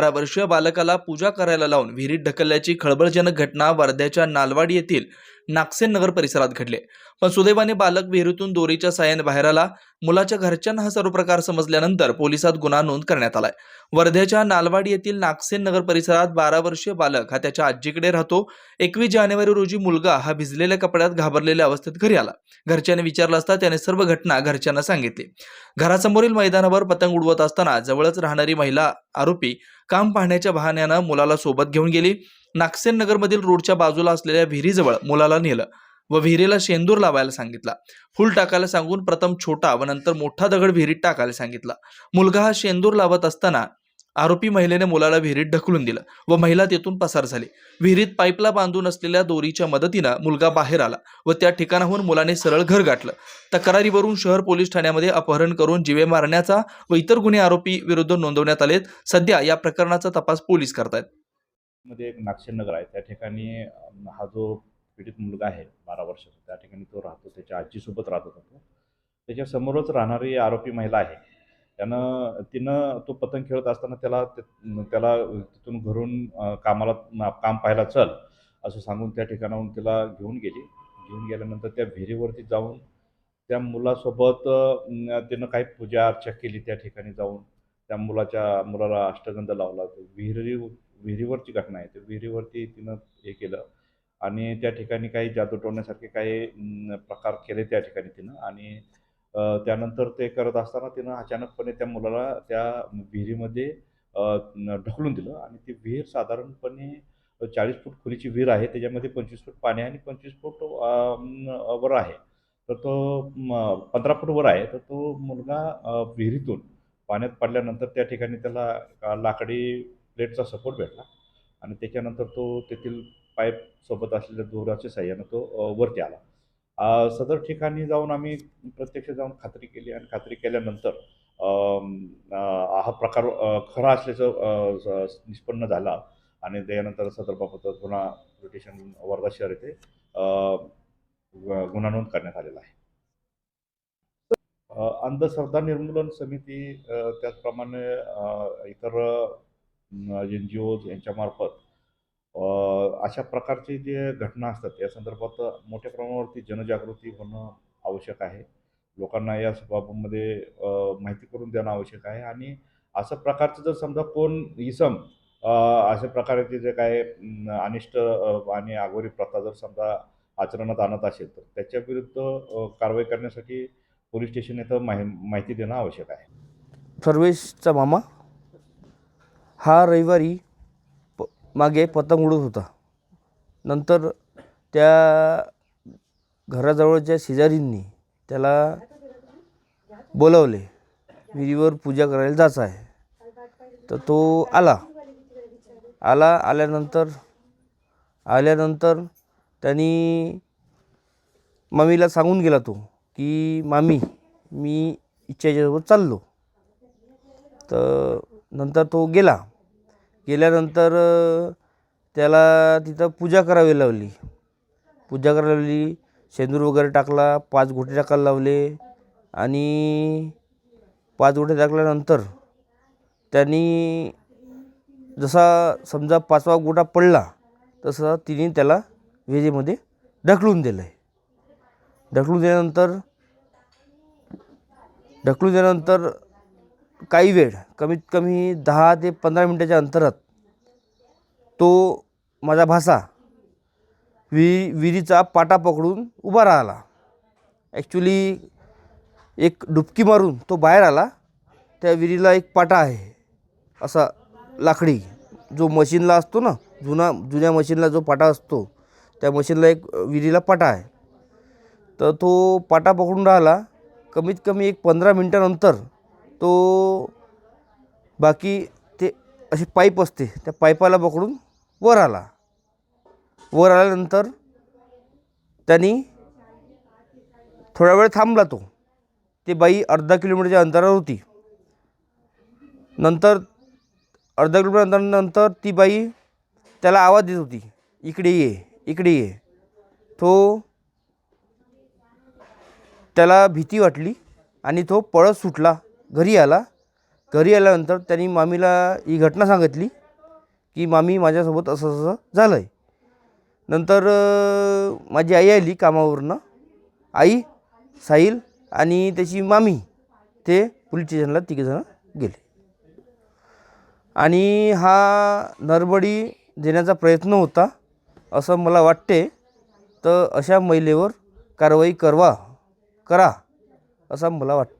बारा वर्षीय बालकाला पूजा करायला लावून विहिरीत ढकलल्याची खळबळजनक घटना वर्ध्याच्या नालवाडी येथील नागसेन नगर परिसरात घडले. पण सुदैवाने बालक विहिरीतून दोरीच्या साह्याने बाहेर आला. मुलाच्या घरच्यांना हा सर्व प्रकार समजल्यानंतर पोलिसात गुन्हा नोंद करण्यात आलाय. वर्ध्याच्या नालवाडी येथील नागसेन नगर परिसरात बारा वर्षीय बालक हा त्याच्या आजीकडे राहतो. एकवीस जानेवारी रोजी मुलगा हा भिजलेल्या कपड्यात घाबरलेल्या अवस्थेत घरी आला. घरच्यांनी विचारलं असता त्याने सर्व घटना घरच्यांना सांगितली. घरासमोरील मैदानावर पतंग उडवत असताना जवळच राहणारी महिला आरोपी काम पाहण्याच्या बहाण्यानं मुलाला सोबत घेऊन गेली. नागसेन नगरमधील रोडच्या बाजूला असलेल्या विहिरीजवळ मुलाला नेलं व विहिरीला शेंदूर लावायला सांगितला. फुल टाकायला सांगून प्रथम छोटा व नंतर मोठा दगड विहिरीत टाकायला सांगितला. मुलगा हा शेंदूर लावत असताना आरोपी महिलेने मुलाला विहिरीत ढकलून दिलं व महिला तेथून पसार झाली. विहिरीत पाईपला बांधून असलेल्या दोरीच्या मदतीनं मुलगा बाहेर आला व त्या ठिकाणाहून मुलाने सरळ घर गाठलं. तक्रारीवरून शहर पोलीस ठाण्यामध्ये अपहरण करून जीवे मारण्याचा व इतर गुन्हे आरोपी विरुद्ध नोंदवण्यात आलेत. सध्या या प्रकरणाचा तपास पोलीस करतायत. मध्ये एक नागसेन नगर आहे. त्या ठिकाणी हा जो पीडित मुलगा आहे बारा वर्षाचा त्या ठिकाणी तो राहतो. त्याच्या आजीसोबत राहत होता तो. राहणारी आरोपी महिला आहे. त्यानं तिनं तो पतंग खेळत असताना त्याला त्याला तिथून घरून कामाला काम पाहायला चल असं सांगून त्या ठिकाणाहून तिला घेऊन गेली. घेऊन गेल्यानंतर त्या विहिरीवरती जाऊन त्या मुलासोबत तिनं काही पूजा अर्चा केली त्या ठिकाणी जाऊन. त्या मुलाच्या मुलाला अष्टगंध लावला. तो विहिरी विहिरीवरची घटना आहे. त्या विहिरीवरती तिनं हे केलं आणि त्या ठिकाणी काही जादू टोडण्यासारखे काही प्रकार केले त्या ठिकाणी तिनं. आणि त्यानंतर ते करत असताना तिनं अचानकपणे त्या मुलाला त्या विहिरीमध्ये ढकलून दिलं आणि ती विहीर साधारणपणे चाळीस फूट खोलीची विहीर आहे. त्याच्यामध्ये पंचवीस फूट पाणी आहे आणि पंचवीस फूट वर आहे. तर तो पंधरा फूट वर आहे. तर तो मुलगा विहिरीतून पाण्यात पडल्यानंतर त्या ठिकाणी त्याला लाकडी प्लेटचा सपोर्ट भेटला आणि त्याच्यानंतर तो तेथील पाईप सोबत असलेल्या दोराच्या साह्यानं तो वरती आला. सदर ठिकाणी जाऊन आम्ही प्रत्यक्ष जाऊन खात्री केली आणि खात्री केल्यानंतर हा प्रकार खरा असल्याचं निष्पन्न झाला आणि त्यानंतर सदर बाबत गुन्हा ब्रिटिश वर्धा शहर येथे गुन्हा नोंद करण्यात आलेला आहे. अंधश्रद्धा निर्मूलन समिती त्याचप्रमाणे इतर एन जी ओज यांच्यामार्फत अशा प्रकारचे जे घटना असतात या संदर्भात मोठ्या प्रमाणावरती जनजागृती होणं आवश्यक आहे. लोकांना या बाबतीमध्ये माहिती करून देणं आवश्यक आहे आणि असं प्रकारचं जर समजा कोण इसम अशा प्रकारचे जे काय अनिष्ट आणि आगोरी प्रथा जर समजा आचरणात आणत असेल तर त्याच्या विरुद्ध कारवाई करण्यासाठी पोलीस स्टेशन येथं माहि माहिती देणं आवश्यक आहे. सर्वेशचा मामा हा रविवारी मागे पतंग उडत होता. नंतर त्या घराजवळच्या शेजारींनी त्याला बोलावले विहिरीवर पूजा करायला जायचं आहे. तर तो आला. आला आल्यानंतर आल्यानंतर त्यांनी मामीला सांगून गेला तो की मामी मी इच्छाच्यासोबत चाललो. तर नंतर तो गेला. गेल्यानंतर त्याला तिथं पूजा करावी लावली. पूजा करायला लावली शेंदूर वगैरे टाकला पाच गोटे टाकायला लावले आणि पाच गोटे टाकल्यानंतर त्यांनी जसा समजा पाचवा गोटा पडला तसं तिने त्याला वेजेमध्ये ढकलून दिलं आहे ढकलून दिल्यानंतर ढकलून दिल्यानंतर काही वेळ कमीत कमी दहा ते पंधरा मिनटाच्या अंतरात तो माझा भासा वि विहिरीचा पाटा पकडून उभा राहिला. ॲक्च्युली एक डुबकी मारून तो बाहेर आला. त्या विहिरीला एक पाटा आहे असा लाकडी जो मशीनला असतो ना जुना जुन्या मशीनला जो पाटा असतो त्या मशीनला एक विहिरीला पाटा आहे. तर तो पाटा पकडून राहिला. कमीत कमी एक पंधरा मिनटानंतर तो बाकी ते अशी पाईप असते त्या पाईपाला पकडून वर आला. वर आल्यानंतर त्यांनी थोडा वेळ थांबला तो. ती बाई अर्धा किलोमीटरच्या अंतरावर होती. नंतर अर्धा किलोमीटर अंतरानंतर ती बाई त्याला आवाज देत होती इकडे ये इकडे ये. तो त्याला भीती वाटली आणि तो पळत सुटला. घरी आला. घरी आल्यानंतर त्यांनी मामीला ही घटना सांगितली की मामी माझ्यासोबत असं असं झालं आहे नंतर माझी आई आली कामावरनं. आई साहिल आणि त्याची मामी ते पोलीस स्टेशनला तिघेजणं गेले. आणि हा नरबडी देण्याचा प्रयत्न होता असं मला वाटते. तर अशा महिलेवर कारवाई करवा करा असं मला वाटतं.